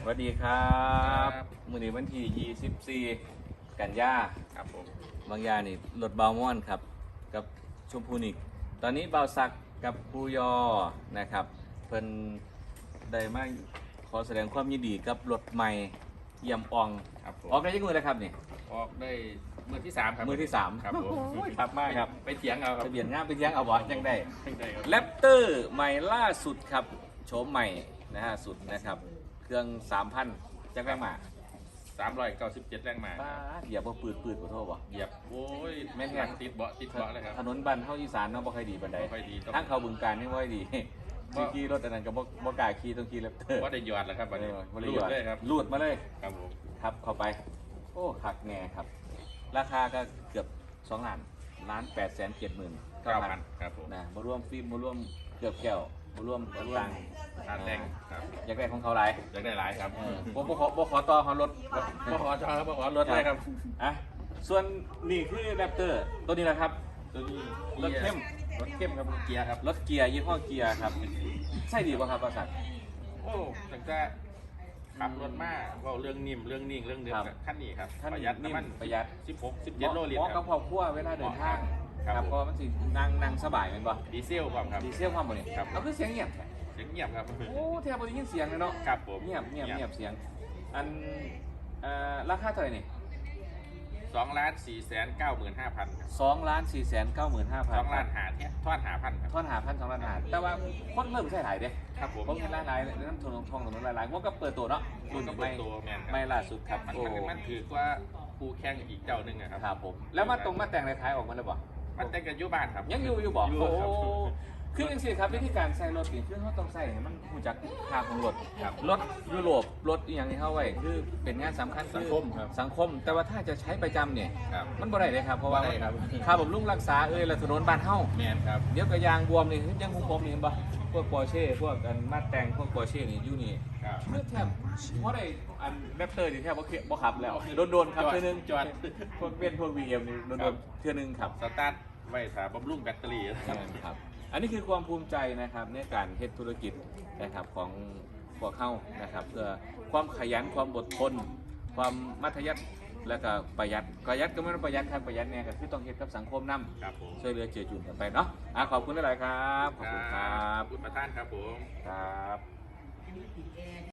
สวัสดีครับครับมื้อนี้วันที่ 24 กันยาครับผมบางยานี่รถเบาม่อนครับ กับชมพูนิก ตอนนี้เบาสักกับปูยอนะครับเพิ่นได้มาขอแสดงความยินดีกับรถใหม่เยี่ยมอองครับผมออกได้ยังมือแล้วครับนี่ออกได้มือที่สามครับมือที่สามครับผมโอ้ยครับมากครับไปเถียงเอาครับทะเบียนงามเป็นยังเอาบ่ยังได้ได้ครับแรปเตอร์ใหม่ล่าสุดครับโฉมใหม่นะฮะสุดนะครับ เครื่อง3,000จักรแรงมาสามร้อยเก้าสิบเจ็ดแรงมาป้าดเหยียบว่าปืดปืดขอโทษบ่ เหยียบโอ้ยแม่นไงหลังติดเบาะติดเบาะเลยครับ ถนนบันเท่าอีสานเนาะบ่ค่อยดีบันไดบ่ค่อยดีต้องทางเขาบึงการนี่บ่ค่อยดีบ่ ขี่รถอันนั้นก็บ่บ่กล้าขี่ต้องขี่แรปเตอร์ว่าได้หยอดแล้วครับบัดนี้เออบ่ได้รูหยดอดเลยครับลูดมาเลย ครับผมครับเข้าไป โอ้หักแน่ครับ ราคาก็เกือบ2ล้านล้าน8แสน7หมื่นเก้าพันครับผมนะบ่รวมฟิล์มบ่รวมเกือบแก้ว บ่รวมบ่รวมต่างทานแรงครับอยากได้ของเขาหลายอยากได้หลายครับเออบ่บ่ขอบ่ขอต่อเขารถบ่ขอจอครับบ่ขอรถเลยครับอะส่วนนี่คือแรปเตอร์ตัวนี้นะครับตัวนี้รถเข้มรถเข้มครับรถเกียร์ครับรถเกียร์ยี่ห้อเกียร์ครับใช่ดีป่ะครับประสัทโอ้ตั้งแต่ขับรถมาเว่าเรื่องนิ่มเรื่องนิ่งเรื่องเดิมครับกับขั้นนี้ครับท่านประหยัดนิ่มน้ำมันประหยัดสิบหกสิบเจ็ดโลลิตเหรมาะคกัรับบครอบครัวเวลาเดินทาง ครับเพราะมันสินั่งนั่งสบายเป็นป่ะดีเซลความครับ ดีเสียงความบ่นี่ครับ เอาคือเสียงเงียบแท้เสียงเงียบครับโอ้แทบบ่ได้ยินเสียงเลยเนาะครับผมเงียบเงียบเงียบเสียง อันเอ่อราคาเท่าไหร่นี่สองล้านสี่แสนเก้าหมื่นห้าพันครับสองล้านสี่แสนเก้าหมื่นห้าพันสองล้านหาเนี่ยทอดหาพันครับท่อนหาพันสองล้านหาแต่ว่าคนเริ่มใช้หลายเด้ครับผมผมเห็นหลายๆน้ำทงทองถนนหลายๆมันก็เปิดตัวเนาะรุ่นก็เปิดตัวแมนครับไม่ล่าสุดครับมันโอ้มันมันถือกว่าคู่แข่งอีกเจ้าหนึ่งอะครับครับผมแล้วมาตรงมาแต่งในท้ายออกมาเลยบ่ มันแต่งกันอยุบ้านครับ ยังอยู่อยู่บ่อยู่โอ้ครับ คือจังซี่ครับวิธีการใส่รถนี่คือเขาต้องใส่ให้มันรู้จักค่าของรถครับรถยุโรปรถอหย่างที่เขาไว้คือเป็นงานสำคัญอสังคมครับสังคม แต่ว่าถ้าจะใช้ประจำเนี่ย ครับ มันบ่ได้เลยครับเพราะว่าบ่ได้ครับ ค่าบำรุงรักษาเอ้ยและถนนบ้านเฮาแมนครับ เดี๋ยวก็ยางบวมนี่คือยังคงผมนี่เห็นบ่พวกปอร์เช่พวกอันมาแต่งพวกปอร์เช่นี่อยู่นี่ครับคือแทบเพราะได้อันแรปเตอร์นี่แทบบ่เคบ่ขับแล้วโดนๆครับจอดเทื่อนึงจอด พวกเป็นพวก VM นี่โดครันบๆเทื่อนึงครับ สตาร์ท ไว้ถาบำรุงแบตเตอรี่ครับครับอันนี้คือความภูมิใจนะครับในการเฮ็ดธุรกิจนะครับของพวกเข้านะครับเพื่อความขยันความอดทน ความมัธยัสถ์และก็ประหยัดประหยัดก็ไม่ต้องประหยัดครับประหยัดเนี่ยก็คือต้องเฮ็ดกับสังคมนํครับผมช่วยเหลือเจือจุนกันไปเนาะอะขอบคุณหลายๆครับขอบคุณครับคุณประธานครับผมครับ